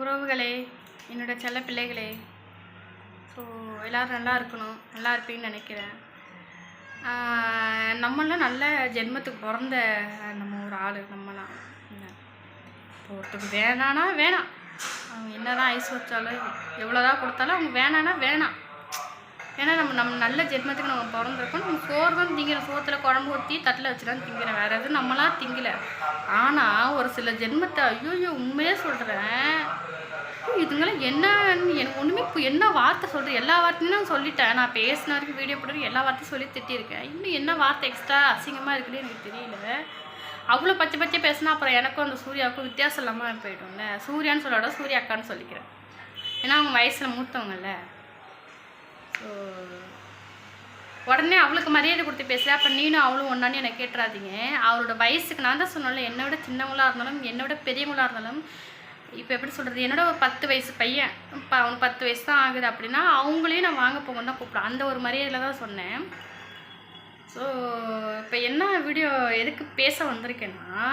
உறவுகளே என்னோட செல்ல பிள்ளைகளே. ஸோ எல்லோரும் நல்லா இருக்கணும் நல்லா இருப்பீங்கன்னு நினைக்கிறேன். நம்மளாம் நல்ல ஜென்மத்துக்கு பிறந்த நம்ம ஒரு ஆள் நம்மலாம். இப்போ ஒருத்தருக்கு வேணான்னா வேணாம். அவங்க என்னதான் ஐஸ் வச்சாலும் எவ்வளோதான் கொடுத்தாலும் அவங்க வேணான்னா வேணாம். ஏன்னா நம்ம நம்ம நல்ல ஜென்மத்துக்கு நம்ம பிறந்திருக்கோம். நம்ம சோறு தான் திங்கிறோம் சோத்தில் குழம்பு ஊற்றி தட்டில் வச்சு தான் திங்கிறேன். வேறு எதுவும் நம்மளாம் திங்கலை. ஆனால் ஒரு சில ஜென்மத்தை ஐயோ உண்மையே சொல்கிறேன் இதுங்களாம் என்னன்னு எனக்கு ஒன்றுமே இப்போ என்ன வார்த்தை சொல்கிறேன் எல்லா வார்த்தையும் நான் சொல்லிட்டேன். நான் பேசின வரைக்கும் வீடியோ போட்டு எல்லா வார்த்தையும் சொல்லி திட்டியிருக்கேன். இன்னும் என்ன வார்த்தை எக்ஸ்ட்ரா அசிங்கமாக இருக்குன்னு எனக்கு தெரியல. அவ்வளோ பச்சை பச்சை பேசினா அப்புறம் எனக்கும் அந்த சூர்யாவுக்கும் வித்தியாசம் இல்லாமல் போயிடும்ல. சூர்யான்னு சொல்லோட சூர்யா அக்கான்னு சொல்லிக்கிறேன். ஏன்னா அவங்க வயசில் மூத்தவங்கல்ல. ஸோ உடனே அவளுக்கு மரியாதை கொடுத்து பேசுகிறேன் அப்போ நீனும் அவளும் ஒன்றான்னு என்னை கேட்டுறாதீங்க. அவளோட வயசுக்கு நான் தான் சொன்னேன்ல என்னை விட சின்னவங்களாக இருந்தாலும் என்னை விட பெரியவங்களாக இருந்தாலும் இப்போ எப்படி சொல்கிறது என்னோட ஒரு பத்து வயசு பையன். இப்போ அவனுக்கு பத்து வயசு தான் ஆகுது அப்படின்னா அவங்களையும் நான் வாங்க போகணும் தான் கூப்பிடுவேன். அந்த ஒரு மரியாதையில் தான் சொன்னேன். ஸோ இப்போ என்ன வீடியோ எதுக்கு பேச வந்திருக்கேன்னா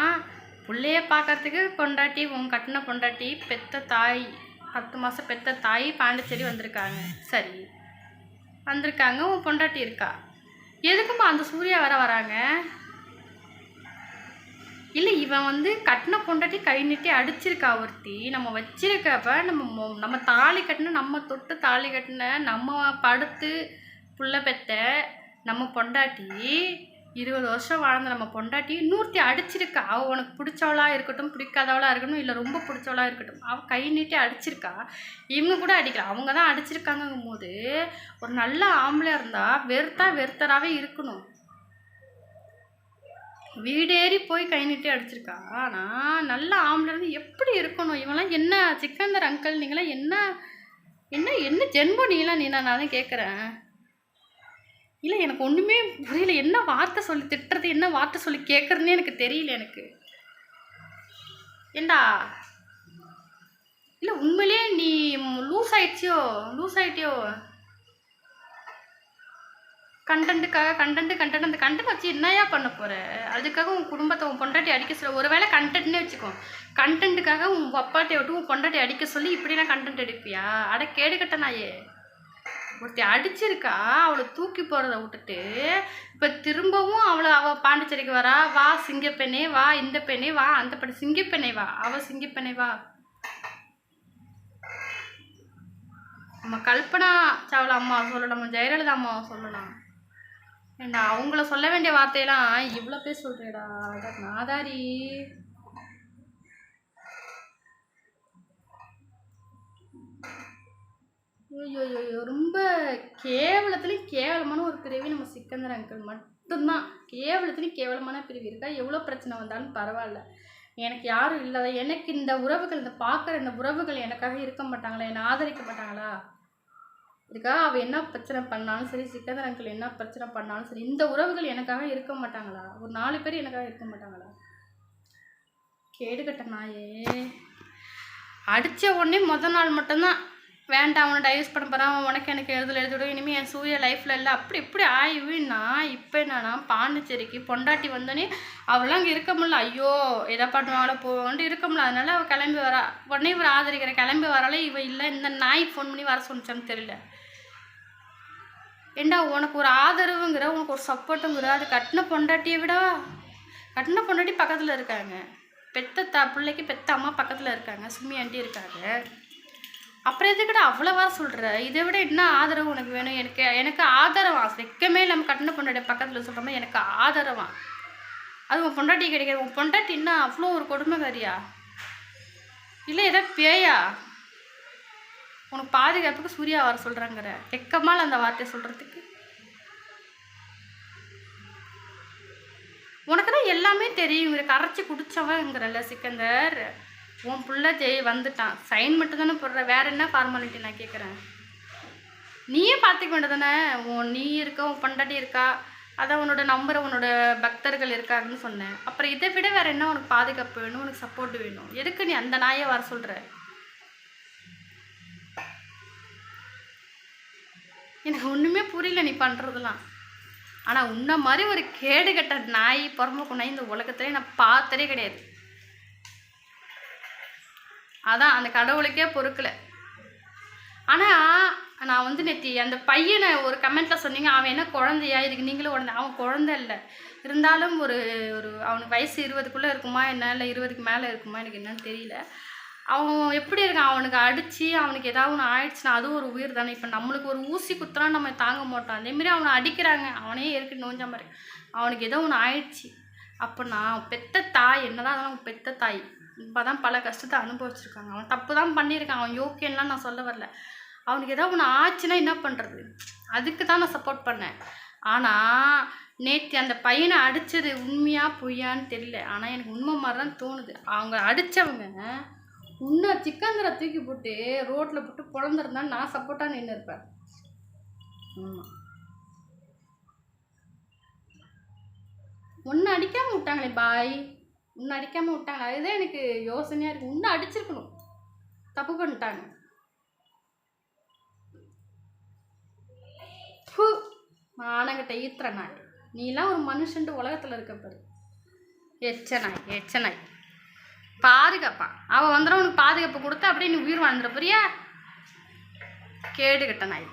பிள்ளைய பார்க்கறதுக்கு பொண்டாட்டி உன் கட்டின பொண்டாட்டி பெத்த தாய் பத்து மாதம் பெத்த தாய் பாண்டிச்சேரி வந்திருக்காங்க. சரி. வந்திருக்காங்க. உன் பொண்டாட்டி இருக்கா? எதுக்குமா அந்த சூர்யா வர வராங்க? இல்லை இவன் வந்து கட்டின பொண்டாட்டி கை நீட்டி அடிச்சிருக்கா ஒருத்தி. நம்ம வச்சிருக்கப்ப நம்ம மொ- நம்ம தாலி கட்டின நம்ம தொட்டு தாலி கட்டின நம்ம படுத்து புள்ள பெத்த நம்ம பொண்டாட்டி இருபது வருஷம் வாழ்ந்த நம்ம பொண்டாட்டி நூற்றி அடிச்சிருக்கா. அவள் உனக்கு பிடிச்சவளா இருக்கட்டும் பிடிக்காதவளா இருக்கட்டும் இல்லை ரொம்ப பிடிச்சவளா இருக்கட்டும் அவள் கை நீட்டி அடிச்சிருக்கா. இவங்க கூட அடிக்கலாம் அவங்க தான் அடிச்சிருக்காங்கங்கும் போது ஒரு நல்ல ஆம்பளையாக இருந்தால் வெறுத்தா வெறுத்தராகவே இருக்கணும். வீடேறி போய் கை நீட்டி அடிச்சிருக்கா ஆனால் நல்ல ஆம்பளை எப்படி இருக்கணும்? இவெல்லாம் என்ன சிக்கந்தர் அங்கிள்? நீங்களாம் என்ன என்ன என்ன ஜென்மம் நீங்களாம் நீ நான் தான் கேட்குறேன் இல்லை எனக்கு ஒன்றுமே புரியல. என்ன வார்த்தை சொல்லி திட்டுறது? என்ன வார்த்தை சொல்லி கேட்குறதுனே எனக்கு தெரியல எனக்கு. ஏண்டா? இல்லை உண்மையிலே நீ லூஸ் ஆயிடுச்சியோ? லூஸ் ஆயிட்டியோ? கண்டென்ட்டுக்காக கண்டென்ட்டு கண்டென்ட் அந்த கண்டென்ட் வச்சு என்னையா பண்ண போகிற அதுக்காக உன் குடும்பத்தை உன் பொண்டாட்டி அடிக்க சொல்ல. ஒரு வேளை கண்டென்ட்னே வச்சுக்கோ. கண்டென்ட்டுக்காக உன் அப்பாட்டை விட்டு உன் பொண்டாட்டி அடிக்க சொல்லி இப்படிலாம் கண்டென்ட் எடுப்பியா? அட கேடுகட்ட நாயே ஒருத்தி அடிச்சிருக்கா அவளை தூக்கி போகிறத விட்டுட்டு இப்போ திரும்பவும் அவளை அவள் பாண்டிச்சேரிக்கு வரா. வா சிங்கப்பெண்ணே வா இந்த பெண்ணே வா அந்த பெண்ணை சிங்கப்பெண்ணே வா. அவள் சிங்கப்பெண்ணே வா. நம்ம கல்பனா சாவ்லா அம்மா சொல்லலாம் நம்ம ஜெயலலிதா அம்மாவை சொல்லலாம் ஏண்டா அவங்கள சொல்ல வேண்டிய வார்த்தையெல்லாம் இவ்வளோ பேர் சொல்கிறேடா நாதாரி. ஐயோ ரொம்ப கேவலத்துலேயும் கேவலமான ஒரு பிரிவு நம்ம சிக்கந்தர் அங்கிள் மட்டும்தான். கேவலத்துலேயும் கேவலமான பிரிவு இருக்கா? எவ்வளோ பிரச்சனை வந்தாலும் பரவாயில்ல. எனக்கு யாரும் இல்லாத எனக்கு இந்த உறவுகள் இந்த பார்க்குற இந்த உறவுகள் எனக்காக இருக்க மாட்டாங்களா? என்னை ஆதரிக்க மாட்டாங்களா? இதுக்காக அவள் என்ன பிரச்சனை பண்ணாலும் சரி சிக்கந்தர் அங்கிள் என்ன பிரச்சனை பண்ணாலும் சரி இந்த உறவுகள் எனக்காக இருக்க மாட்டாங்களா? ஒரு நாலு பேர் எனக்காக இருக்க மாட்டாங்களா? கேடுகட்ட நாயே. அடித்த உடனே மொதல் நாள் மட்டும்தான். வேண்டாம் அவனை டைவர்ஸ் பண்ண போகிறான் உனக்கு எனக்கு எழுதல எழுதிவிடும் இனிமேல் என் சூரிய லைஃப்பில் இல்லை. அப்படி இப்படி ஆயிவின்னா இப்போ என்னன்னா பாண்டிச்சேரிக்கு பொண்டாட்டி வந்தோடனே அவளாம் அங்கே இருக்க முடியல. ஐயோ எதை பண்ணுவாங்களோ போவாங்கன்ட்டு இருக்க முடியல. அதனால அவள் கிளம்பி வரா. உடனே இவர் ஆதரிக்கிற கிளம்பி வராலே இவ இல்லை. இந்த நாய் ஃபோன் பண்ணி வர சொன்னான்னு தெரியல. ஏண்டா உனக்கு ஒரு ஆதரவுங்கிற உனக்கு ஒரு சப்போர்ட்டுங்கிற அது கட்டின பொண்டாட்டியை விட கட்டின பொண்டாட்டி பக்கத்தில் இருக்காங்க. பெத்த த பிள்ளைக்கு பெத்த அம்மா பக்கத்தில் இருக்காங்க. சும்மி ஆண்டி இருக்காங்க. அப்புறம் எதுக்கிட்ட அவ்வளோவா சொல்கிற இதை விட என்ன ஆதரவு உனக்கு வேணும்? எனக்கு எனக்கு ஆதரவா? வெக்கமே நம்ம கட்டின பொண்டாட்டி பக்கத்தில் சொல்கிறோமா மாதிரி எனக்கு ஆதரவா? அது உன் பொண்டாட்டி கிடைக்காது. உன் பொண்டாட்டி என்ன அவ்வளோ ஒரு கொடுமைக்காரியா? இல்லை ஏதோ பேயா? உனக்கு பாதுகாப்புக்கு சூர்யா வர சொல்கிறாங்கிற வெக்கமால அந்த வார்த்தையை சொல்கிறதுக்கு உனக்கு தான் எல்லாமே தெரியும். இவரை கரைச்சி குடித்தவங்கிறல்ல சிக்கந்தர். உன் புள்ள ஜெய் வந்துட்டான். சைன் மட்டும் தானே போடுற. வேற என்ன ஃபார்மாலிட்டி நான் கேட்குறேன் நீயே பார்த்துக்க வேண்டியதானே உன் நீ இருக்க உன் பொண்டாட்டி இருக்கா? அதான் உன்னோட நம்பரை உன்னோட பக்தர்கள் இருக்காங்கன்னு சொன்னேன். அப்புறம் இதை விட வேறு என்ன உனக்கு பாதுகாப்பு வேணும்? உனக்கு சப்போர்ட் வேணும். எதுக்கு நீ அந்த நாயை வர சொல்கிற எனக்கு ஒன்றுமே புரியல நீ பண்ணுறதெல்லாம் ஆனால் உன்ன மாதிரி ஒரு கேடுகட்ட நாய் பொறம்பக்கு நாய் இந்த உலகத்திலே நான் பார்த்ததே கிடையாது. அதான் அந்த கடவுளுக்கே பொறுக்கலை. ஆனால் நான் வந்து நேற்று அந்த பையனை ஒரு கமெண்ட்டில் சொன்னீங்க அவன் என்ன குழந்தையா? இதுக்கு நீங்களும் உடனே அவன் குழந்த இல்லை. இருந்தாலும் ஒரு ஒரு அவனுக்கு வயசு இருபதுக்குள்ளே இருக்குமா என்ன? இல்லை இருபதுக்கு மேலே இருக்குமா? எனக்கு என்னன்னு தெரியல. அவன் எப்படி இருக்கான்? அவனுக்கு அடித்து அவனுக்கு ஏதாவது ஒன்று ஆயிடுச்சுன்னா அதுவும் ஒரு உயிர் தானே. இப்போ நம்மளுக்கு ஒரு ஊசி குத்துறா நம்ம தாங்க மாட்டோம். அதேமாரி அவனை அடிக்கிறாங்க. அவனே இருக்கு நோஞ்ச மாதிரி அவனுக்கு ஏதோ ஒன்று ஆயிடுச்சு. அப்போ நான் பெத்த தாய் என்னதான் அவன் பெத்த தாய். இப்போ தான் பல கஷ்டத்தை அனுபவிச்சிருக்காங்க. அவன் தப்பு தான் பண்ணியிருக்கான். அவன் யோக்கியன்லாம் நான் சொல்ல வரல. அவனுக்கு ஏதோ ஒன்று ஆச்சுன்னா என்ன பண்ணுறது அதுக்கு தான் நான் சப்போர்ட் பண்ணேன். ஆனால் நேற்று அந்த பையனை அடித்தது உண்மையாக பொய்யான்னு தெரியல. ஆனால் எனக்கு உண்மை மாதிரி தான் தோணுது. அவங்க அடித்தவங்க இன்னும் சிக்கந்தரை தூக்கி போட்டு ரோட்டில் போட்டு பிறந்திருந்தா நான் சப்போர்ட்டாக நின்று இருப்பேன். ஆமாம் ஒன்று அடிக்காமல் விட்டாங்களே பாய். ஒன்று அடிக்காமல் விட்டாங்க அதுதான் எனக்கு யோசனையாக இருக்குது இன்னும் அடிச்சிருக்கணும். தப்பு பண்ணிட்டாங்க. ஃபு மானங்கிட்ட ஈத்துற நாய். நீலாம் ஒரு மனுஷன்ட்டு உலகத்தில் இருக்க பாரு. எச்ச நாய் எச்ச நாய். பாதுகாப்பான் அவள் வந்துடும் உனக்கு பாதுகாப்பு கொடுத்து அப்படியே நீ உயிர் வாழ்ந்துட போறியா கேடு நாய்.